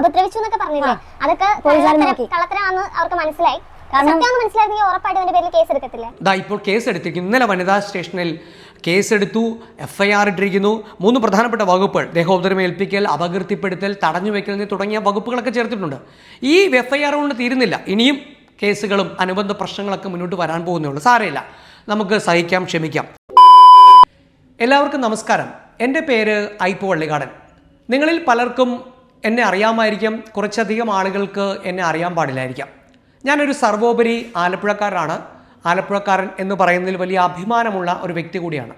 ഉപദ്രവിച്ചു എന്നൊക്കെ പറഞ്ഞില്ലേ? അതൊക്കെ കള്ളത്തരാന്ന് അവർക്ക് മനസ്സിലായി. ദാ ഇപ്പോൾ കേസ് എടുത്തിരിക്കുന്നു. ഇന്നലെ വനിതാ സ്റ്റേഷനിൽ കേസെടുത്തു എഫ് ഐ ആർ ഇട്ടിരിക്കുന്നു. മൂന്ന് പ്രധാനപ്പെട്ട വകുപ്പുകൾ ദേഹോപദ്രവം ഏൽപ്പിക്കൽ അപകീർത്തിപ്പെടുത്തൽ തടഞ്ഞുവെക്കൽ എന്നീ തുടങ്ങിയ വകുപ്പുകളൊക്കെ ചേർത്തിട്ടുണ്ട്. ഈ എഫ് ഐ ആർ കൊണ്ട് തീരുന്നില്ല. ഇനിയും കേസുകളും അനുബന്ധ പ്രശ്നങ്ങളൊക്കെ മുന്നോട്ട് വരാൻ പോകുന്നേ ഉള്ളൂ സാരമില്ല. നമുക്ക് സഹിക്കാം ക്ഷമിക്കാം. എല്ലാവർക്കും നമസ്കാരം. എന്റെ പേര് ഐപ്പു വള്ളിക്കാടൻ നിങ്ങളിൽ പലർക്കും എന്നെ അറിയാമായിരിക്കും. കുറച്ചധികം ആളുകൾക്ക് എന്നെ അറിയാൻ പാടില്ലായിരിക്കാം. ഞാനൊരു സർവോപരി ആലപ്പുഴക്കാരനാണ്. ആലപ്പുഴക്കാരൻ എന്ന് പറയുന്നതിൽ വലിയ അഭിമാനമുള്ള ഒരു വ്യക്തി കൂടിയാണ്.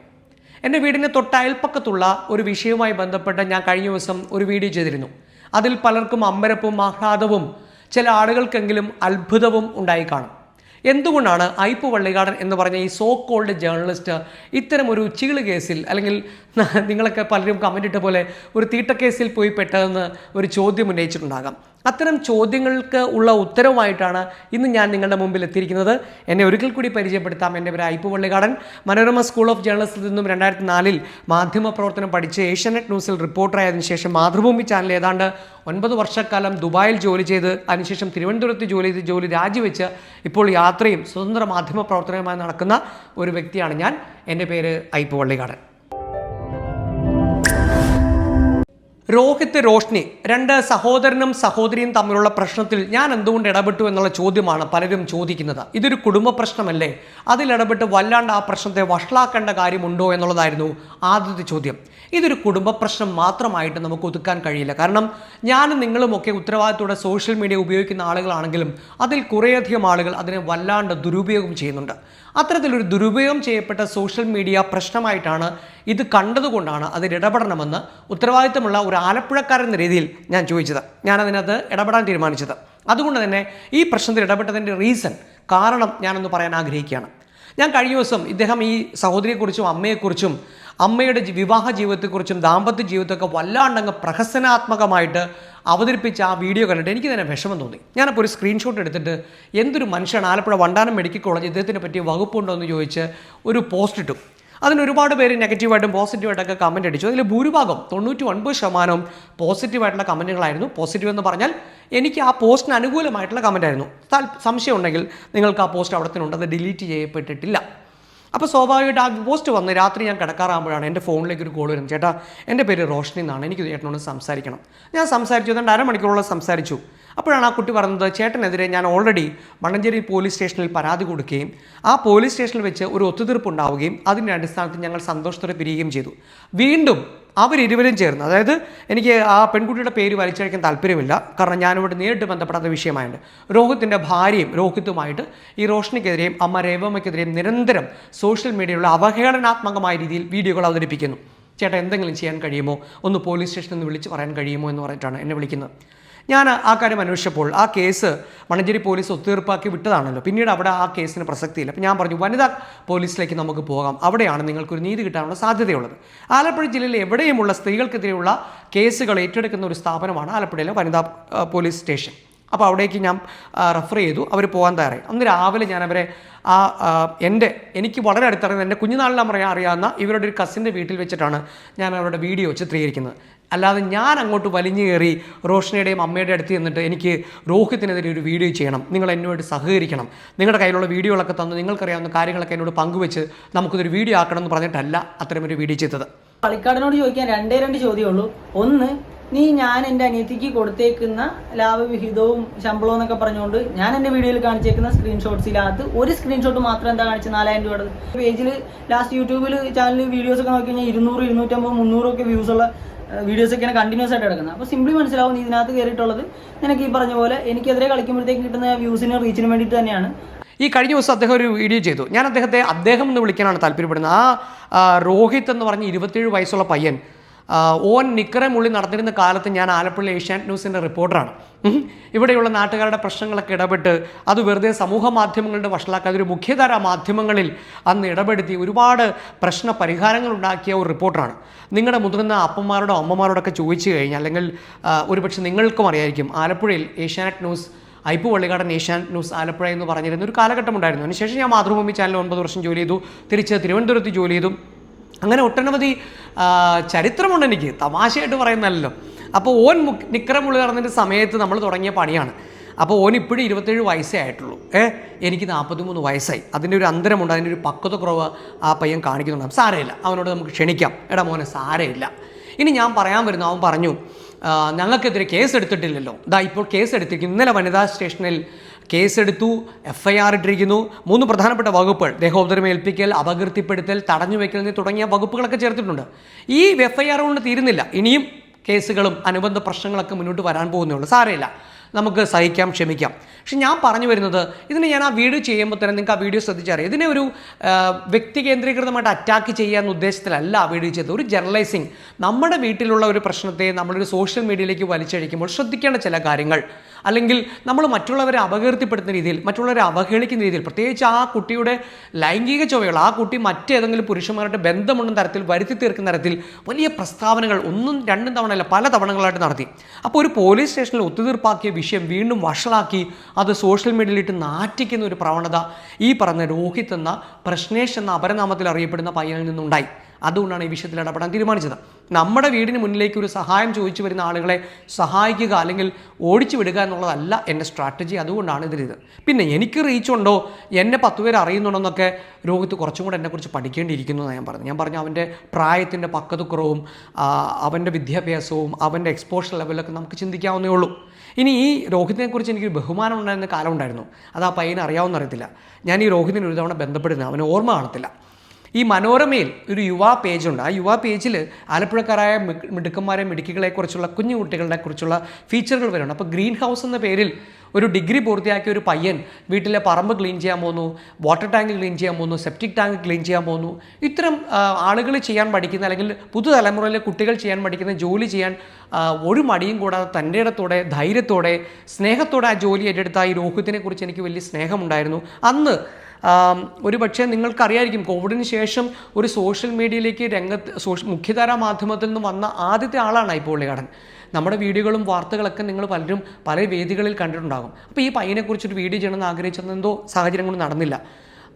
എന്റെ വീടിന് തൊട്ടയൽപ്പക്കത്തുള്ള ഒരു വിഷയവുമായി ബന്ധപ്പെട്ട് ഞാൻ കഴിഞ്ഞ ദിവസം ഒരു വീഡിയോ ചെയ്തിരുന്നു. അതിൽ പലർക്കും അമ്പരപ്പും ആഹ്ലാദവും ചില ആളുകൾക്കെങ്കിലും അത്ഭുതവും ഉണ്ടായി കാണും. എന്തുകൊണ്ടാണ് ഐപ്പ് വള്ളികാടൻ എന്ന് പറഞ്ഞ ഈ സോ കോൾഡ് ജേർണലിസ്റ്റ് ഇത്തരം ഒരു ചീൾ കേസിൽ അല്ലെങ്കിൽ നിങ്ങളൊക്കെ പലരും കമന്റ് ഇട്ട പോലെ ഒരു തീട്ട കേസിൽ പോയി പെട്ടതെന്ന് ഒരു ചോദ്യം ഉന്നയിച്ചിട്ടുണ്ടാകാം. അത്തരം ചോദ്യങ്ങൾക്ക് ഉള്ള ഉത്തരവുമായിട്ടാണ് ഇന്ന് ഞാൻ നിങ്ങളുടെ മുമ്പിൽ എത്തിയിരിക്കുന്നത്. എന്നെ ഒരിക്കൽ കൂടി പരിചയപ്പെടുത്താം. എന്റെ പേര് ഐപ്പ് പള്ളിക്കാടൻ മനോരമ സ്കൂൾ ഓഫ് ജേർണലിസ്റ്റിൽ നിന്നും രണ്ടായിരത്തി നാലിൽ മാധ്യമ പ്രവർത്തനം പഠിച്ച് ഏഷ്യാനെറ്റ് ന്യൂസിൽ റിപ്പോർട്ടറായതിനു ശേഷം മാതൃഭൂമി ചാനൽ ഏതാണ്ട് ഒൻപത് വർഷക്കാലം ദുബായിൽ ജോലി ചെയ്ത് അതിനുശേഷം തിരുവനന്തപുരത്ത് ജോലി ചെയ്ത് ജോലി രാജിവെച്ച് ഇപ്പോൾ യാത്രയും സ്വതന്ത്ര മാധ്യമ പ്രവർത്തനവുമായി നടക്കുന്ന ഒരു വ്യക്തിയാണ് ഞാൻ. എന്റെ പേര് ഐപ്പ് വള്ളികാടൻ. രോഹിത് റോഷ്നി രണ്ട് സഹോദരനും സഹോദരിയും തമ്മിലുള്ള പ്രശ്നത്തിൽ ഞാൻ എന്തുകൊണ്ട് ഇടപെട്ടു എന്നുള്ള ചോദ്യമാണ് പലരും ചോദിക്കുന്നത്. ഇതൊരു കുടുംബ പ്രശ്നമല്ലേ? അതിലിടപെട്ട് വല്ലാണ്ട് ആ പ്രശ്നത്തെ വഷളാക്കേണ്ട കാര്യമുണ്ടോ എന്നുള്ളതായിരുന്നു ആദ്യത്തെ ചോദ്യം. ഇതൊരു കുടുംബ പ്രശ്നം മാത്രമായിട്ട് നമുക്ക് ഒതുക്കാൻ കഴിയില്ല. കാരണം ഞാനും നിങ്ങളുമൊക്കെ ഉത്തരവാദിത്തോടെ സോഷ്യൽ മീഡിയ ഉപയോഗിക്കുന്ന ആളുകളാണെങ്കിലും അതിൽ കുറേയധികം ആളുകൾ അതിനെ വല്ലാണ്ട് ദുരുപയോഗം ചെയ്യുന്നുണ്ട്. അത്തരത്തിലൊരു ദുരുപയോഗം ചെയ്യപ്പെട്ട സോഷ്യൽ മീഡിയ പ്രശ്നമായിട്ടാണ് ഇത് കണ്ടതുകൊണ്ടാണ് അതിൽ ഇടപെടണമെന്ന് ഉത്തരവാദിത്തമുള്ള ഒരു ആലപ്പുഴക്കാരൻ എന്ന രീതിയിൽ ഞാൻ ചോദിച്ചത്. ഞാൻ അതിനകത്ത് ഇടപെടാൻ തീരുമാനിച്ചത്. അതുകൊണ്ട് തന്നെ ഈ പ്രശ്നത്തിൽ ഇടപെട്ടതിന്റെ റീസൺ കാരണം ഞാനൊന്ന് പറയാൻ ആഗ്രഹിക്കുകയാണ്. ഞാൻ കഴിഞ്ഞ ദിവസം ഇദ്ദേഹം ഈ സഹോദരിയെക്കുറിച്ചും അമ്മയെക്കുറിച്ചും അമ്മയുടെ വിവാഹ ജീവിതത്തെക്കുറിച്ചും ദാമ്പത്യ ജീവിതത്തൊക്കെ വല്ലാണ്ടങ്ങ് പ്രഹസനാത്മകമായിട്ട് അവതരിപ്പിച്ച ആ വീഡിയോ കണ്ടിട്ട് എനിക്ക് തന്നെ വിഷമം തോന്നി. ഞാനപ്പോൾ ഒരു സ്ക്രീൻഷോട്ട് എടുത്തിട്ട് എന്തൊരു മനുഷ്യൻ ആലപ്പുഴ വണ്ടാനം മെഡിക്കൽ കോളേജ് ഇദ്ദേഹത്തിനെ പറ്റിയ വകുപ്പുണ്ടോ എന്ന് ചോദിച്ച് ഒരു പോസ്റ്റ് ഇട്ടു. അതിന് ഒരുപാട് പേര് നെഗറ്റീവായിട്ടും പോസിറ്റീവായിട്ടൊക്കെ കമന്റ് അടിച്ചു. അതിൽ ഭൂരിഭാഗം തൊണ്ണൂറ്റി ഒൻപത് ശതമാനവും പോസിറ്റീവായിട്ടുള്ള കമന്റുകളായിരുന്നു പോസിറ്റീവ് എന്ന് പറഞ്ഞാൽ എനിക്ക് ആ പോസ്റ്റിന് അനുകൂലമായിട്ടുള്ള കമന്റ് ആയിരുന്നു. സംശയം ഉണ്ടെങ്കിൽ നിങ്ങൾക്ക് ആ പോസ്റ്റ് അവിടെ തന്നെ ഉണ്ട് അത് ഡിലീറ്റ് ചെയ്യപ്പെട്ടിട്ടില്ല. അപ്പോൾ സ്വാഭാവികമായിട്ട് ആ പോസ്റ്റ് വന്ന് രാത്രി ഞാൻ കിടക്കാറാകുമ്പോഴാണ് എന്റെ ഫോണിലേക്ക് ഒരു കോൾ വരുന്നത്. ചേട്ടാ എന്റെ പേര് റോഷനി എന്നാണ്. എനിക്ക് ചേട്ടനോട് സംസാരിക്കണം. ഞാൻ സംസാരിച്ചു. ഏതാണ്ട് അരമണിക്കൂറോളം സംസാരിച്ചു. അപ്പോഴാണ് ആ കുട്ടി പറഞ്ഞത് ചേട്ടനെതിരെ ഞാൻ ഓൾറെഡി മണ്ണഞ്ചേരി പോലീസ് സ്റ്റേഷനിൽ പരാതി കൊടുക്കുകയും ആ പോലീസ് സ്റ്റേഷനിൽ വെച്ച് ഒരു ഒത്തുതീർപ്പ് ഉണ്ടാവുകയും അതിന്റെ അടിസ്ഥാനത്തിൽ ഞങ്ങൾ സന്തോഷത്തോടെ പിരിയുകയും ചെയ്തു. വീണ്ടും അവരിരുവരും ചേർന്ന് അതായത് എനിക്ക് ആ പെൺകുട്ടിയുടെ പേര് വലിച്ചഴിക്കാൻ താല്പര്യമില്ല കാരണം ഞാനിവിടെ നേരിട്ട് ബന്ധപ്പെടാത്ത വിഷയമായുണ്ട്. രോഹിത്തിന്റെ ഭാര്യയും രോഹിത്തുമായിട്ട് ഈ റോഷനിക്കെതിരെയും അമ്മ രേവമ്മയ്ക്കെതിരെയും നിരന്തരം സോഷ്യൽ മീഡിയയിലുള്ള അവഹേളനാത്മകമായ രീതിയിൽ വീഡിയോകൾ അവതരിപ്പിക്കുന്നു. ചേട്ടാ എന്തെങ്കിലും ചെയ്യാൻ കഴിയുമോ? ഒന്ന് പോലീസ് സ്റ്റേഷനിൽ നിന്ന് വിളിച്ച് പറയാൻ കഴിയുമോ എന്ന് പറഞ്ഞിട്ടാണ് എന്നെ വിളിക്കുന്നത്. ഞാൻ ആ കാര്യം അന്വേഷിച്ചപ്പോൾ ആ കേസ് മണഞ്ചേരി പോലീസ് ഒത്തുതീർപ്പാക്കി വിട്ടതാണല്ലോ. പിന്നീട് അവിടെ ആ കേസിന് പ്രസക്തിയില്ല. അപ്പോൾ ഞാൻ പറഞ്ഞു വനിതാ പോലീസിലേക്ക് നമുക്ക് പോകാം. അവിടെയാണ് നിങ്ങൾക്കൊരു നീതി കിട്ടാനുള്ള സാധ്യതയുള്ളത്. ആലപ്പുഴ ജില്ലയിൽ എവിടെയുമുള്ള സ്ത്രീകൾക്കെതിരെയുള്ള കേസുകൾ ഏറ്റെടുക്കുന്ന ഒരു സ്ഥാപനമാണ് ആലപ്പുഴയിലെ വനിതാ പോലീസ് സ്റ്റേഷൻ. അപ്പോൾ അവിടേക്ക് ഞാൻ റെഫർ ചെയ്തു. അവർ പോകാൻ തയ്യാറായി. അന്ന് രാവിലെ ഞാൻ അവരെ ആ എന്റെ എനിക്ക് വളരെ അടുത്തറിയുന്ന എന്റെ കുഞ്ഞുനാളിലാണ് പറയാൻ അറിയാവുന്ന ഇവരുടെ ഒരു കസിന്റെ വീട്ടിൽ വെച്ചിട്ടാണ് ഞാൻ അവരുടെ വീഡിയോ ചിത്രീകരിക്കുന്നത്. അല്ലാതെ ഞാൻ അങ്ങോട്ട് വലിഞ്ഞു കയറി റോഷനയുടെയും അമ്മയുടെ അടുത്ത് ചെന്നിട്ട് എനിക്ക് രോഹിത്തിനെതിരെ ഒരു വീഡിയോ ചെയ്യണം. നിങ്ങൾ എന്നോട് സഹകരിക്കണം. നിങ്ങളുടെ കയ്യിലുള്ള വീഡിയോകളൊക്കെ തന്ന് നിങ്ങൾക്കറിയാവുന്ന കാര്യങ്ങളൊക്കെ എന്നോട് പങ്കുവെച്ച് നമുക്കിതൊരു വീഡിയോ ആക്കണം എന്ന് പറഞ്ഞിട്ടല്ല അത്തരമൊരു വീഡിയോ ചെയ്തത്. കളിക്കാടനോട് ചോദിക്കാൻ രണ്ടേ രണ്ട് ചോദ്യം ഉള്ളൂ. ഒന്ന് നീ ഞാൻ എന്റെ അനിയത്തിക്ക് കൊടുത്തേക്കുന്ന ലാഭവിഹിതവും ശമ്പളവും എന്നൊക്കെ പറഞ്ഞുകൊണ്ട് ഞാൻ എന്റെ വീഡിയോയിൽ കാണിച്ചേക്കുന്ന സ്ക്രീൻഷോട്ട്സിനകത്ത് ഒരു സ്ക്രീൻഷോട്ട് മാത്രം എന്താ കാണിച്ചത്? നാലായിരം രൂപയുടെ. പേജിൽ ലാസ്റ്റ് യൂട്യൂബിൽ ചാനലിൽ വീഡിയോസ് ഒക്കെ നോക്കി കഴിഞ്ഞാൽ ഇരുന്നൂറ് ഇരുന്നൂറ്റമ്പത് മുന്നൂറൊക്കെ വ്യൂസ് ഉള്ള വീഡിയോസ് ഒക്കെയാണ് കണ്ടിന്യൂസ് ആയിട്ട് കിടക്കുന്നത്. അപ്പോൾ സിംപ്ലി മനസ്സിലാവും ഇതിനകത്ത് കയറിയിട്ടുള്ളത്. നിനക്ക് ഈ പറഞ്ഞ പോലെ എനിക്കെതിരെ കളിക്കുമ്പോഴത്തേക്ക് കിട്ടുന്ന വ്യൂസിനും റീച്ചിനും വേണ്ടിയിട്ട് തന്നെയാണ്. ഈ കഴിഞ്ഞ ദിവസം അദ്ദേഹം ഒരു വീഡിയോ ചെയ്തു. ഞാൻ അദ്ദേഹത്തെ അദ്ദേഹം എന്ന് വിളിക്കാനാണ് താല്പര്യപ്പെടുന്നത്. ആ രോഹിത് എന്ന് പറഞ്ഞ് ഇരുപത്തിയേഴ് വയസ്സുള്ള പയ്യൻ ഓൻ നിക്കറെ മുള്ളി നടന്നിരുന്ന കാലത്ത് ഞാൻ ആലപ്പുഴ ഏഷ്യാനെറ്റ് ന്യൂസിന്റെ റിപ്പോർട്ടറാണ് ഇവിടെയുള്ള നാട്ടുകാരുടെ പ്രശ്നങ്ങളൊക്കെ ഇടപെട്ട് അത് വെറുതെ സമൂഹ മാധ്യമങ്ങളുടെ വഷളാക്കാതെ ഒരു മുഖ്യധാര മാധ്യമങ്ങളിൽ അന്ന് ഇടപെടുത്തി ഒരുപാട് പ്രശ്ന പരിഹാരങ്ങൾ ഉണ്ടാക്കിയ ഒരു റിപ്പോർട്ടറാണ് നിങ്ങളുടെ മുതിർന്ന അപ്പന്മാരോടോ അമ്മമാരോടൊക്കെ ചോദിച്ചു കഴിഞ്ഞാൽ അല്ലെങ്കിൽ ഒരുപക്ഷെ നിങ്ങൾക്കും അറിയായിരിക്കും ആലപ്പുഴയിൽ Asianet news Iype Pallikkadan Asian news Alappuzha എന്ന് പറഞ്ഞിരുന്ന ഒരു കാലഘട്ടം ഉണ്ടായിരുന്നു. അതിനുശേഷം ഞാൻ മാതൃഭൂമി ചാനൽ ഒൻപത് വർഷം ജോലി ചെയ്തു. തിരിച്ച് തിരുവനന്തപുരത്ത് ജോലി ചെയ്തു. അങ്ങനെ ഒട്ടനവധി ചരിത്രമുണ്ട് എനിക്ക്. തമാശയായിട്ട് പറയുന്നതല്ലോ അപ്പോൾ ഓൻ മുക്ക് നിക്കറമുള്ളി നടന്നതിന്റെ സമയത്ത് നമ്മൾ തുടങ്ങിയ പണിയാണ്. അപ്പോൾ ഓൻ ഇപ്പോഴും ഇരുപത്തേഴ് വയസ്സേ ആയിട്ടുള്ളൂ. ഏ എനിക്ക് നാൽപ്പത്തിമൂന്ന് വയസ്സായി. അതിന്റെ ഒരു അന്തരമുണ്ട് അതിന്റെ ഒരു പക്വത കുറവ് ആ പയ്യൻ കാണിക്കുന്നുണ്ട്. സാരമില്ല അവനോട് നമുക്ക് ക്ഷണിക്കാം. എടാ മോനെ സാരമില്ല. ഇനി ഞാൻ പറയാൻ വരുന്നു അവൻ പറഞ്ഞു "ആ, ഞങ്ങൾക്കെതിരെ കേസ് എടുത്തിട്ടില്ലല്ലോ. ഇതാ ഇപ്പോൾ കേസ് എടുത്തിരിക്കുന്നു. ഇന്നലെ വനിതാ സ്റ്റേഷനിൽ കേസെടുത്തു എഫ് ഐ ആർ ഇട്ടിരിക്കുന്നു. മൂന്ന് പ്രധാനപ്പെട്ട വകുപ്പുകൾ ദേഹോപദ്രവം ഏൽപ്പിക്കൽ അപകീർത്തിപ്പെടുത്തൽ തടഞ്ഞു വയ്ക്കൽ എന്നീ തുടങ്ങിയ വകുപ്പുകളൊക്കെ ചേർത്തിട്ടുണ്ട്. ഈ എഫ് ഐ ആർ കൊണ്ട് തീരുന്നില്ല. ഇനിയും കേസുകളും അനുബന്ധ പ്രശ്നങ്ങളൊക്കെ മുന്നോട്ട് വരാൻ പോകുന്നുള്ളൂ. സാരമില്ല. നമുക്ക് സഹിക്കാം ക്ഷമിക്കാം. പക്ഷെ ഞാൻ പറഞ്ഞു വരുന്നത് ഇതിന് ഞാൻ ആ വീഡിയോ ചെയ്യുമ്പോൾ തന്നെ നിങ്ങൾക്ക് ആ വീഡിയോ ശ്രദ്ധിച്ചറിയാം. ഇതിനെ ഒരു വ്യക്തി കേന്ദ്രീകൃതമായിട്ട് അറ്റാക്ക് ചെയ്യാൻ ഉദ്ദേശത്തിലല്ല ആ വീഡിയോ ചെയ്തത്. ഒരു ജേർണലൈസിങ് നമ്മുടെ വീട്ടിലുള്ള ഒരു പ്രശ്നത്തെ നമ്മളൊരു സോഷ്യൽ മീഡിയയിലേക്ക് വലിച്ചഴിക്കുമ്പോൾ ശ്രദ്ധിക്കേണ്ട ചില കാര്യങ്ങൾ. അല്ലെങ്കിൽ നമ്മൾ മറ്റുള്ളവരെ അപകീർത്തിപ്പെടുത്തുന്ന രീതിയിൽ മറ്റുള്ളവരെ അവഹേളിക്കുന്ന രീതിയിൽ പ്രത്യേകിച്ച് ആ കുട്ടിയുടെ ലൈംഗിക ചൊവ്വകൾ ആ കുട്ടി മറ്റേതെങ്കിലും പുരുഷന്മാരുടെ ബന്ധമുണ്ടെന്ന തരത്തിൽ വരുത്തി തീർക്കുന്ന തരത്തിൽ വലിയ പ്രസ്താവനകൾ ഒന്നും രണ്ടും തവണയല്ല പല തവണകളായിട്ട് നടത്തി. അപ്പോൾ ഒരു പോലീസ് സ്റ്റേഷനിൽ ഒത്തുതീർപ്പാക്കിയ വിഷയം വീണ്ടും വഷളാക്കി അത് സോഷ്യൽ മീഡിയയിലിട്ട് നാറ്റിക്കുന്ന ഒരു പ്രവണത ഈ പറഞ്ഞ രോഹിത് എന്ന പ്രശ്നേഷ് എന്ന അപരനാമത്തിൽ അറിയപ്പെടുന്ന പയ്യനിൽ നിന്നുണ്ടായി. അതുകൊണ്ടാണ് ഈ വിഷയത്തിൽ ഇടപെടാൻ തീരുമാനിച്ചത്. നമ്മുടെ വീടിന് മുന്നിലേക്ക് ഒരു സഹായം ചോദിച്ചു വരുന്ന ആളുകളെ സഹായിക്കുക അല്ലെങ്കിൽ ഓടിച്ചു വിടുക എന്നുള്ളതല്ല എന്റെ സ്ട്രാറ്റജി അതുകൊണ്ടാണ് ഇതിൽ ഇത് പിന്നെ എനിക്ക് റീച്ച് ഉണ്ടോ? എന്നെ പത്ത് പേര് അറിയുന്നുണ്ടോ എന്നൊക്കെ രോഹിത്ത് കുറച്ചും കൂടെ എന്നെക്കുറിച്ച് പഠിക്കേണ്ടിയിരിക്കുന്നു എന്ന് ഞാൻ പറഞ്ഞു ഞാൻ പറഞ്ഞു അവന്റെ പ്രായത്തിന്റെ പക്കതുക്കുറവും അവന്റെ വിദ്യാഭ്യാസവും അവന്റെ എക്സ്പോഷർ ലെവലൊക്കെ നമുക്ക് ചിന്തിക്കാവുന്നേ ഉള്ളൂ. ഇനി ഈ രോഹിത്തിനെക്കുറിച്ച് എനിക്ക് ബഹുമാനം ഉണ്ടായിരുന്ന കാലം ഉണ്ടായിരുന്നു. അത് ആ പയ്യനെ അറിയാവുന്ന അറിയത്തില്ല ഞാൻ ഈ രോഹിതിനെ ഒരു തവണ ബന്ധപ്പെടുന്നത് അവന് ഓർമ്മ കാണത്തില്ല. ഈ മനോരമയിൽ ഒരു യുവാ പേജുണ്ട്. ആ യുവാ പേജിൽ ആലപ്പുഴക്കാരായ മിടുക്കന്മാരെ മിടുക്കികളെക്കുറിച്ചുള്ള കുഞ്ഞു കുട്ടികളെ കുറിച്ചുള്ള ഫീച്ചറുകൾ വരുന്നുണ്ട്. അപ്പോൾ ഗ്രീൻ ഹൗസ് എന്ന പേരിൽ ഒരു ഡിഗ്രി പൂർത്തിയാക്കിയ ഒരു പയ്യൻ വീട്ടിലെ പറമ്പ് ക്ലീൻ ചെയ്യാൻ പോകുന്നു വാട്ടർ ടാങ്ക് ക്ലീൻ ചെയ്യാൻ പോകുന്നു സെപ്റ്റിക് ടാങ്ക് ക്ലീൻ ചെയ്യാൻ പോകുന്നു ഇത്തരം ആളുകൾ ചെയ്യാൻ പഠിക്കുന്ന അല്ലെങ്കിൽ പുതുതലമുറയിലെ കുട്ടികൾ ചെയ്യാൻ പഠിക്കുന്ന ജോലി ചെയ്യാൻ ഒരു മടിയും കൂടാതെ തന്റെ ഇടത്തോടെ ധൈര്യത്തോടെ സ്നേഹത്തോടെ ആ ജോലി ഏറ്റെടുത്ത ഈ രോഹിത്തിനെ കുറിച്ച് എനിക്ക് വലിയ സ്നേഹമുണ്ടായിരുന്നു. അന്ന് ഒരു പക്ഷേ നിങ്ങൾക്കറിയായിരിക്കും കോവിഡിന് ശേഷം ഒരു സോഷ്യൽ മീഡിയയിലേക്ക് രംഗത്ത് സോഷ്യ മുഖ്യധാരാ മാധ്യമത്തിൽ നിന്ന് വന്ന ആദ്യത്തെ ആളാണ് ഇപ്പോൾ പുള്ളിക്കാടൻ നമ്മുടെ വീഡിയോകളും വാർത്തകളൊക്കെ നിങ്ങൾ പലരും പല വേദികളിൽ കണ്ടിട്ടുണ്ടാകും. അപ്പോൾ ഈ പയ്യനെക്കുറിച്ചൊരു വീഡിയോ ചെയ്യണമെന്ന് ആഗ്രഹിച്ചതെന്തോ സാഹചര്യം കൊണ്ട് നടന്നില്ല.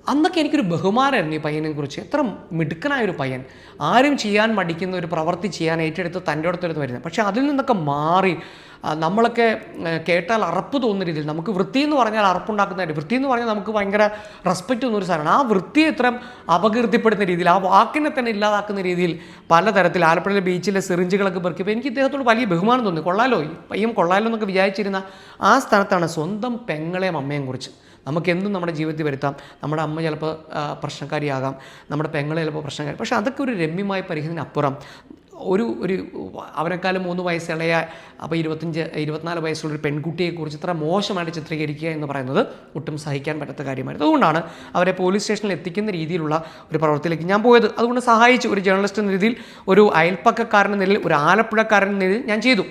അന്നൊക്കെ എനിക്കൊരു ബഹുമാനമായിരുന്നു ഈ പയ്യനെ കുറിച്ച് എത്ര മിടുക്കനായൊരു പയ്യൻ. ആരും ചെയ്യാൻ മടിക്കുന്ന ഒരു പ്രവൃത്തി ചെയ്യാൻ ഏറ്റെടുത്ത് തന്റെ അടുത്തെടുത്ത് വരുന്നത്. പക്ഷേ അതിൽ നിന്നൊക്കെ മാറി നമ്മളൊക്കെ കേട്ടാൽ അറപ്പ് തോന്നുന്ന രീതിയിൽ നമുക്ക് വൃത്തി എന്ന് പറഞ്ഞാൽ അറപ്പുണ്ടാക്കുന്നതായിട്ട് വൃത്തി എന്ന് പറഞ്ഞാൽ നമുക്ക് ഭയങ്കര റെസ്പെക്റ്റ് തോന്നുന്നൊരു സാധനമാണ്. ആ വൃത്തിയെ ഇത്രയും അപകീർത്തിപ്പെടുന്ന രീതിയിൽ ആ വാക്കിനെ തന്നെ ഇല്ലാതാക്കുന്ന രീതിയിൽ പലതരത്തിൽ ആലപ്പുഴയിലെ ബീച്ചിലെ സിറിഞ്ചുകളൊക്കെ പെറുക്കിയപ്പോൾ എനിക്ക് ഇദ്ദേഹത്തോട് വലിയ ബഹുമാനം തോന്നി. കൊള്ളാലോ പയ്യം കൊള്ളാലോ എന്നൊക്കെ വിചാരിച്ചിരുന്ന ആ സ്ഥലത്താണ് സ്വന്തം പെങ്ങളെയും അമ്മയും കുറിച്ച്. നമുക്ക് എന്തും നമ്മുടെ ജീവിതത്തിൽ വരുത്താം. നമ്മുടെ അമ്മ ചിലപ്പോൾ പ്രശ്നക്കാരിയാകാം. നമ്മുടെ പെങ്ങൾ ചിലപ്പോൾ പ്രശ്നക്കാരി പക്ഷേ അതൊക്കെ ഒരു രമ്യമായ പരിഹരിക്കുന്നതിനപ്പുറം ഒരു ഒരു അവരെക്കാളും മൂന്ന് വയസ്സ് ഇളയ അപ്പോൾ ഇരുപത്തഞ്ച് ഇരുപത്തിനാല് വയസ്സുള്ളൊരു പെൺകുട്ടിയെക്കുറിച്ച് ഇത്ര മോശമായിട്ട് ചിത്രീകരിക്കുക എന്ന് പറയുന്നത് ഒട്ടും സഹിക്കാൻ പറ്റാത്ത കാര്യമായിരുന്നു. അതുകൊണ്ടാണ് അവരെ പോലീസ് സ്റ്റേഷനിൽ എത്തിക്കുന്ന രീതിയിലുള്ള ഒരു പ്രവർത്തിയിലേക്ക് ഞാൻ പോയത്. അതുകൊണ്ട് സഹായിച്ചു ഒരു ജേർണലിസ്റ്റ് എന്ന രീതിയിൽ ഒരു അയൽപ്പക്കക്കാരൻ നിലയിൽ ഒരു ആലപ്പുഴക്കാരൻ നിലയിൽ ഞാൻ ചെയ്തു.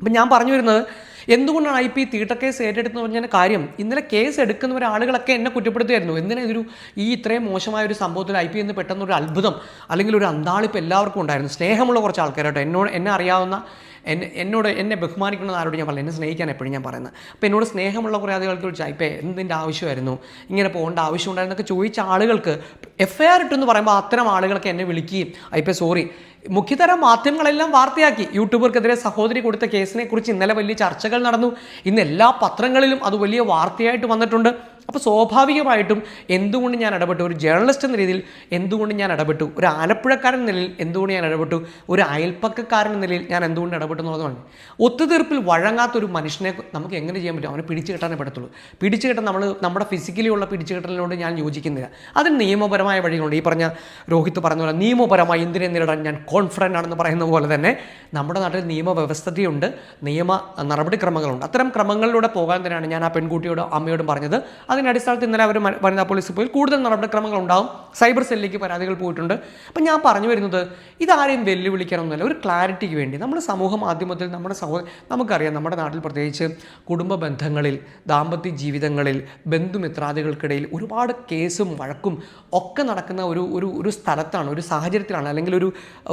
അപ്പം ഞാൻ പറഞ്ഞു വരുന്നത് എന്തുകൊണ്ടാണ് ഐ പി തീട്ട കേസ് ഏറ്റെടുത്തെന്ന് പറഞ്ഞ കാര്യം? ഇന്നലെ കേസ് എടുക്കുന്ന ആളുകളൊക്കെ എന്നെ കുറ്റപ്പെടുത്തുമായിരുന്നു എന്തിനാ ഇതൊരു ഈ ഇത്രയും മോശമായ ഒരു സംഭവത്തിൽ ഐ പി എന്ന് പെട്ടെന്ന് ഒരു അത്ഭുതം അല്ലെങ്കിൽ ഒരു അന്താളിപ്പ് എല്ലാവർക്കും ഉണ്ടായിരുന്നു. സ്നേഹമുള്ള കുറച്ച് ആൾക്കാരോട്ടോ. എന്നോട് എന്നെ അറിയാവുന്ന എന്നെ എന്നോട് എന്നെ ബഹുമാനിക്കുന്ന ആരോട് ഞാൻ പറഞ്ഞു എന്നെ സ്നേഹിക്കാൻ എപ്പോഴും ഞാൻ പറയുന്നത്. അപ്പോൾ എന്നോട് സ്നേഹമുള്ള കുറേ ആളുകൾക്ക് വിളിച്ചാൽ പി എന്തിന്റെ ആവശ്യമായിരുന്നു? ഇങ്ങനെ പോകേണ്ട ആവശ്യമുണ്ടായിരുന്നൊക്കെ ചോദിച്ച ആളുകൾക്ക് എഫ് ഐ ആർ ഇട്ടെന്ന് പറയുമ്പോൾ അത്തരം ആളുകളൊക്കെ എന്നെ വിളിക്കുകയും ഐ പി സോറി മുഖ്യതര മാധ്യമങ്ങളെല്ലാം വാർത്തയാക്കി. യൂട്യൂബർക്കെതിരെ സഹോദരി കൊടുത്ത കേസിനെ കുറിച്ച് ഇന്നലെ വലിയ ചർച്ചകൾ നടന്നു. ഇന്ന് എല്ലാ പത്രങ്ങളിലും അത് വലിയ വാർത്തയായിട്ട് വന്നിട്ടുണ്ട്. അപ്പോൾ സ്വാഭാവികമായിട്ടും എന്തുകൊണ്ട് ഞാൻ ഇടപെട്ടു? ഒരു ജേർണലിസ്റ്റ് എന്ന രീതിയിൽ എന്തുകൊണ്ട് ഞാൻ ഇടപെട്ടു? ഒരു ആലപ്പുഴക്കാരൻ നിലയിൽ എന്തുകൊണ്ട് ഞാൻ ഇടപെട്ടു? ഒരു അയൽപ്പക്കക്കാരൻ നിലയിൽ ഞാൻ എന്തുകൊണ്ട് ഇടപെട്ടു എന്നുള്ളതാണ് ഒത്തുതീർപ്പിൽ വഴങ്ങാത്ത ഒരു മനുഷ്യനെ നമുക്ക് എങ്ങനെ ചെയ്യാൻ പറ്റും? അവനെ പിടിച്ചു കെട്ടാനേ പറ്റത്തുള്ളൂ. പിടിച്ചു കെട്ടാൻ നമ്മൾ നമ്മുടെ ഫിസിക്കലി ഉള്ള പിടിച്ചു കെട്ടലിനോട് ഞാൻ യോജിക്കുന്നില്ല. അതിന് നിയമപരമായ വഴികളുണ്ട്. ഈ പറഞ്ഞ രോഹിത് പറഞ്ഞ പോലെ നിയമപരമായി എന്തിനെ നേരിടാൻ ഞാൻ കോൺഫിഡന്റ് ആണെന്ന് പറയുന്ന പോലെ തന്നെ നമ്മുടെ നാട്ടിൽ നിയമവ്യവസ്ഥതയുണ്ട് നിയമ നടപടിക്രമങ്ങളുണ്ട്. അത്തരം ക്രമങ്ങളിലൂടെ പോകാൻ തന്നെയാണ് ഞാൻ ആ പെൺകുട്ടിയോടും അമ്മയോടും പറഞ്ഞത്. അതിന്റെ അടിസ്ഥാനത്തിൽ ഇന്നലെ അവർ വനിതാ പോലീസിൽ പോയി കൂടുതൽ നടപടിക്രമങ്ങൾ ഉണ്ടാവും സൈബർ സെല്ലിലേക്ക് പരാതികൾ പോയിട്ടുണ്ട്. അപ്പം ഞാൻ പറഞ്ഞു വരുന്നത് ഇതാരെയും വെല്ലുവിളിക്കാനൊന്നുമല്ല ഒരു ക്ലാരിറ്റിക്ക് വേണ്ടി. നമ്മുടെ സമൂഹ മാധ്യമത്തിൽ നമ്മുടെ സഹോദര നമുക്കറിയാം നമ്മുടെ നാട്ടിൽ പ്രത്യേകിച്ച് കുടുംബ ബന്ധങ്ങളിൽ ദാമ്പത്യ ജീവിതങ്ങളിൽ ബന്ധുമിത്രാദികൾക്കിടയിൽ ഒരുപാട് കേസും വഴക്കും ഒക്കെ നടക്കുന്ന ഒരു ഒരു ഒരു സ്ഥലത്താണ് ഒരു സാഹചര്യത്തിലാണ് അല്ലെങ്കിൽ ഒരു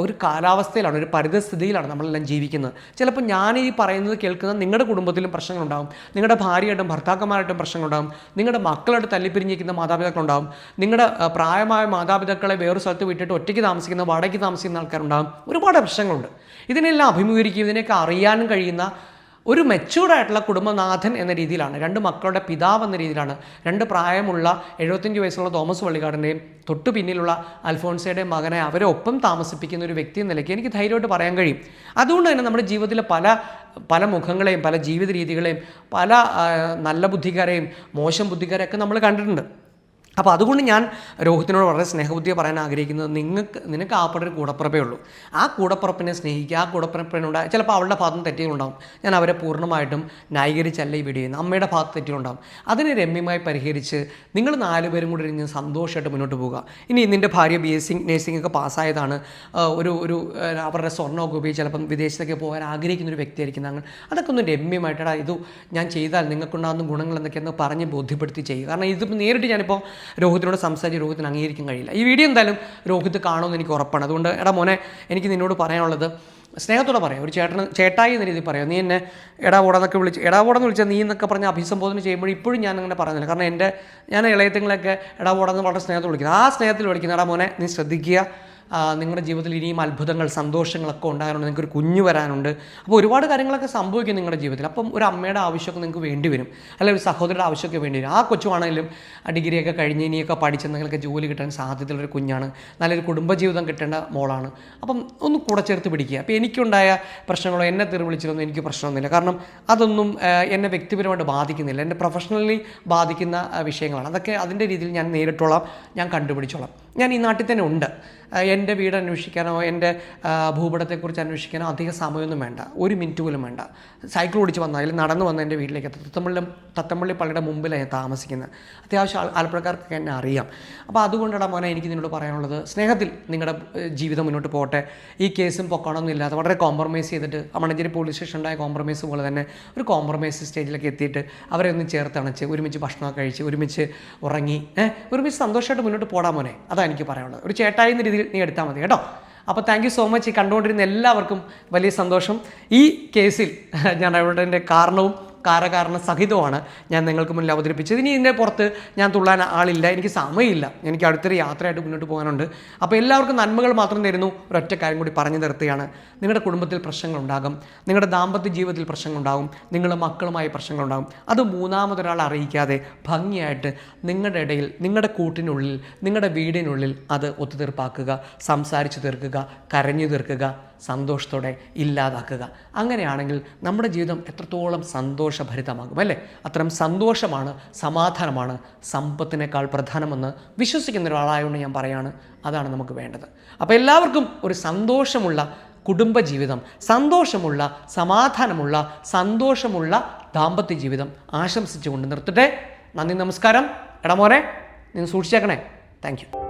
ഒരു കാലാവസ്ഥയിലാണ് ഒരു പരിതസ്ഥിതിയിലാണ് നമ്മളെല്ലാം ജീവിക്കുന്നത്. ചിലപ്പോൾ ഞാൻ ഈ പറയുന്നത് കേൾക്കുന്ന നിങ്ങളുടെ കുടുംബത്തിലും പ്രശ്നങ്ങളുണ്ടാകും നിങ്ങളുടെ ഭാര്യയായിട്ടും ഭർത്താക്കന്മാരായിട്ടും പ്രശ്നങ്ങളുണ്ടാകും നിങ്ങളുടെ മക്കളായിട്ട് തല്ലിപ്പിരിഞ്ഞിരിക്കുന്ന മാതാപിതാക്കളുണ്ടാകും നിങ്ങളുടെ പ്രായമായ മാതാപിതാക്കളെ വേറൊരു സ്ഥലത്ത് വിട്ടിട്ട് ഒറ്റയ്ക്ക് താമസിക്കുന്ന വാടകയ്ക്ക് താമസിക്കുന്ന ആൾക്കാരുണ്ടാകും ഒരുപാട് പ്രശ്നങ്ങളുണ്ട്. ഇതിനെല്ലാം അഭിമുഖീകരിക്കും ഇതിനെയൊക്കെ അറിയാനും കഴിയുന്ന ഒരു മെച്യൂർഡായിട്ടുള്ള കുടുംബനാഥൻ എന്ന രീതിയിലാണ് രണ്ട് മക്കളുടെ പിതാവ് എന്ന രീതിയിലാണ്. രണ്ട് പ്രായമുള്ള എഴുപത്തഞ്ച് വയസ്സുള്ള തോമസ് വള്ളിക്കാടിന്റെയും തൊട്ടു പിന്നിലുള്ള അൽഫോൺസയുടെ മകനെ അവരെ ഒപ്പം താമസിപ്പിക്കുന്ന ഒരു വ്യക്തി എന്ന നിലയ്ക്ക് എനിക്ക് ധൈര്യമായിട്ട് പറയാൻ കഴിയും. അതുകൊണ്ട് തന്നെ നമ്മുടെ ജീവിതത്തിലെ പല പല മുഖങ്ങളെയും പല ജീവിത രീതികളെയും പല നല്ല ബുദ്ധിക്കാരെയും മോശം ബുദ്ധിക്കാരെയൊക്കെ നമ്മൾ കണ്ടിട്ടുണ്ട്. അപ്പോൾ അതുകൊണ്ട് ഞാൻ രോഹിത്തിനോട് വളരെ സ്നേഹബുദ്ധിയെ പറയാൻ ആഗ്രഹിക്കുന്നത് നിങ്ങൾക്ക് നിനക്ക് ആപ്പടെ ഒരു കൂടപ്പുറപ്പേ ഉള്ളൂ. ആ കൂടപ്പുറപ്പിനെ സ്നേഹിക്കുക ആ കൂടപ്പുറപ്പിനുണ്ട് ചിലപ്പോൾ അവളുടെ ഭാഗത്തും തെറ്റുകളുണ്ടാവും. ഞാൻ അവരെ പൂർണമായിട്ടും ന്യായീകരിച്ചല്ല ഈ വീഡിയോ ചെയ്യുന്നത് അമ്മയുടെ ഭാഗത്ത് തെറ്റുകളുണ്ടാവും. അതിനെ രമ്യമായി പരിഹരിച്ച് നിങ്ങൾ നാലുപേരും കൂടി ഇരുന്ന് സന്തോഷമായിട്ട് മുന്നോട്ട് പോകുക ഇനി നിന്റെ ഭാര്യ ബി എസ് സി നേഴ്സിംഗ് ഒക്കെ പാസ്സായതാണ്. ഒരു ഒരു അവരുടെ സ്വർണമൊക്കെ ഉപയോഗിച്ച് ചിലപ്പം വിദേശത്തൊക്കെ പോകാൻ ആഗ്രഹിക്കുന്ന ഒരു വ്യക്തിയായിരിക്കും അങ്ങനെ അതൊക്കെ ഒന്ന് രമ്യമായിട്ടാ ഇത് ഞാൻ ചെയ്താൽ നിങ്ങൾക്കുണ്ടാകുന്ന ഗുണങ്ങൾ എന്തൊക്കെയെന്ന് പറഞ്ഞ് ബോധ്യപ്പെടുത്തി ചെയ്യുക. കാരണം ഇതിപ്പോൾ നേരിട്ട് ഞാനിപ്പോൾ രോഹിത്തിനോട് സംസാരിച്ച് രോഹിത്തിന് അംഗീകരിക്കാൻ കഴിയില്ല. ഈ വീഡിയോ എന്തായാലും രോഹിത്ത് കാണുമെന്ന് എനിക്ക് ഉറപ്പാണ്. അതുകൊണ്ട് എടാ മോനെ എനിക്ക് നിന്നോട് പറയാനുള്ളത് സ്നേഹത്തോടെ പറയാം. ഒരു ചേട്ടന് ചേട്ടായി എന്ന രീതിയിൽ പറയാം. നീ എന്നെ എടാ ഓടാന്നൊക്കെ വിളിച്ച് എടാ ഓടാന്ന് വിളിച്ചാൽ നീ എന്നൊക്കെ പറഞ്ഞ് അഭിസംബോധന ചെയ്യുമ്പോൾ ഇപ്പോഴും ഞാൻ അങ്ങനെ പറയുന്നില്ല. കാരണം എന്റെ ഞാൻ ഇളയത്തിങ്ങളൊക്കെ എടാ ഓടാന്ന് വളരെ സ്നേഹത്തോട് വിളിക്കുന്നത് ആ സ്നേഹത്തിൽ വിളിക്കുന്ന. എടാ മോനെ നീ ശ്രദ്ധിക്കുക. നിങ്ങളുടെ ജീവിതത്തിൽ ഇനിയും അത്ഭുതങ്ങൾ സന്തോഷങ്ങളൊക്കെ ഉണ്ടാകാനുണ്ട് നിങ്ങൾക്ക് ഒരു കുഞ്ഞു വരാനുണ്ട്. അപ്പോൾ ഒരുപാട് കാര്യങ്ങളൊക്കെ സംഭവിക്കും നിങ്ങളുടെ ജീവിതത്തിൽ. അപ്പം ഒരു അമ്മയുടെ ആവശ്യമൊക്കെ നിങ്ങൾക്ക് വേണ്ടി വരും. അല്ലെങ്കിൽ ഒരു സഹോദരിയുടെ ആവശ്യമൊക്കെ വേണ്ടി വരും. ആ കൊച്ചുവാണെങ്കിലും ഡിഗ്രിയൊക്കെ കഴിഞ്ഞ് ഇനിയൊക്കെ പഠിച്ച് നിങ്ങൾക്ക് ജോലി കിട്ടാൻ സാധ്യതയുള്ള ഒരു കുഞ്ഞാണ്. നല്ലൊരു കുടുംബജീവിതം കിട്ടേണ്ട മോളാണ്. അപ്പം ഒന്ന് കൂടെ ചേർത്ത് പിടിക്കുക. അപ്പോൾ എനിക്കുണ്ടായ പ്രശ്നങ്ങളോ എന്നെ തെറി വിളിച്ചതൊന്നും എനിക്ക് പ്രശ്നമൊന്നുമില്ല. കാരണം അതൊന്നും എന്നെ വ്യക്തിപരമായിട്ട് ബാധിക്കുന്നില്ല. എന്റെ പ്രൊഫഷണലി ബാധിക്കുന്ന വിഷയങ്ങളാണ്. അതൊക്കെ അതിന്റെ രീതിയിൽ ഞാൻ നേരിട്ടോളാം. ഞാൻ കണ്ടുപിടിച്ചോളാം. ഞാൻ ഈ നാട്ടിൽ തന്നെ ഉണ്ട്. എന്റെ വീട് അന്വേഷിക്കാനോ എന്റെ ഭൂപടത്തെക്കുറിച്ച് അന്വേഷിക്കാനോ അധിക സമയമൊന്നും വേണ്ട. ഒരു മിനിറ്റ് പോലും വേണ്ട. സൈക്കിൾ ഓടിച്ച് വന്നാൽ അല്ലെങ്കിൽ നടന്നു വന്ന എന്റെ വീട്ടിലേക്ക് എത്തും. തത്തമ്പള്ളി തത്തമ്പള്ളി പള്ളിയുടെ മുമ്പിലാണ് ഞാൻ താമസിക്കുന്നത്. അത്യാവശ്യം ആലപ്പുഴക്കാർക്കൊക്കെ എന്നെ അറിയാം. അപ്പോൾ അതുകൊണ്ടാണ് മോനെ എനിക്ക് നിന്നോട് പറയാനുള്ളത് സ്നേഹത്തിൽ നിങ്ങളുടെ ജീവിതം മുന്നോട്ട് പോകട്ടെ. ഈ കേസും പൊക്കണമെന്നില്ലാതെ വളരെ കോംപ്രമൈസ് ചെയ്തിട്ട് മണഞ്ചേരി പോലീസ് സ്റ്റേഷൻ ഉണ്ടായ കോംപ്രമൈസ് പോലെ തന്നെ ഒരു കോംപ്രമൈസ് സ്റ്റേജിലൊക്കെ എത്തിയിട്ട് അവരെ ഒന്ന് ചേർത്തണച്ച് ഒരുമിച്ച് ഭക്ഷണമൊക്കെ കഴിച്ച് ഒരുമിച്ച് ഉറങ്ങി ഒരുമിച്ച് സന്തോഷമായിട്ട് മുന്നോട്ട് പോടാൻ മോനെ. അതാണ് എനിക്ക് പറയാനുള്ളത് ഒരു ചേട്ടായി എന്ന രീതിയിൽ നീ എടുത്താൽ മതി കേട്ടോ. അപ്പോൾ താങ്ക് യു സോ മച്ച് ഈ കണ്ടുകൊണ്ടിരുന്ന എല്ലാവർക്കും വലിയ സന്തോഷം. ഈ കേസിൽ ഞാൻ എന്റെ കാരണവും കാരകാരണ സഹിതമാണ് ഞാൻ നിങ്ങൾക്ക് മുന്നിൽ അവതരിപ്പിച്ചത്. ഇനി ഇതിന്റെ പുറത്ത് ഞാൻ തുള്ളാൻ ആളില്ല എനിക്ക് സമയമില്ല. എനിക്ക് അടുത്തൊരു യാത്രയായിട്ട് മുന്നോട്ട് പോകാനുണ്ട്. അപ്പോൾ എല്ലാവർക്കും നന്മകൾ മാത്രം തരുന്നു. ഒരൊറ്റ കാര്യം കൂടി പറഞ്ഞു നിർത്തുകയാണ്. നിങ്ങളുടെ കുടുംബത്തിൽ പ്രശ്നങ്ങളുണ്ടാകും. നിങ്ങളുടെ ദാമ്പത്യ ജീവിതത്തിൽ പ്രശ്നങ്ങളുണ്ടാകും. നിങ്ങളുടെ മക്കളുമായി പ്രശ്നങ്ങളുണ്ടാകും. അത് മൂന്നാമതൊരാൾ അറിയിക്കാതെ ഭംഗിയായിട്ട് നിങ്ങളുടെ ഇടയിൽ നിങ്ങളുടെ കൂട്ടിനുള്ളിൽ നിങ്ങളുടെ വീടിനുള്ളിൽ അത് ഒത്തുതീർപ്പാക്കുക സംസാരിച്ചു തീർക്കുക കരഞ്ഞു തീർക്കുക സന്തോഷത്തോടെ ഇല്ലാതാക്കുക. അങ്ങനെയാണെങ്കിൽ നമ്മുടെ ജീവിതം എത്രത്തോളം സന്തോഷഭരിതമാകും അല്ലേ? അത്തരം സന്തോഷമാണ് സമാധാനമാണ് സമ്പത്തിനേക്കാൾ പ്രധാനമെന്ന് വിശ്വസിക്കുന്ന ഒരാളായതുകൊണ്ട് ഞാൻ പറയാണ് അതാണ് നമുക്ക് വേണ്ടത്. അപ്പോൾ എല്ലാവർക്കും ഒരു സന്തോഷമുള്ള കുടുംബജീവിതം സന്തോഷമുള്ള സമാധാനമുള്ള സന്തോഷമുള്ള ദാമ്പത്യ ജീവിതം ആശംസിച്ചുകൊണ്ട് നിർത്തട്ടെ. നന്ദി നമസ്കാരം. എടമോരെ നിങ്ങൾ സൂക്ഷിച്ചേക്കണേ. Thank you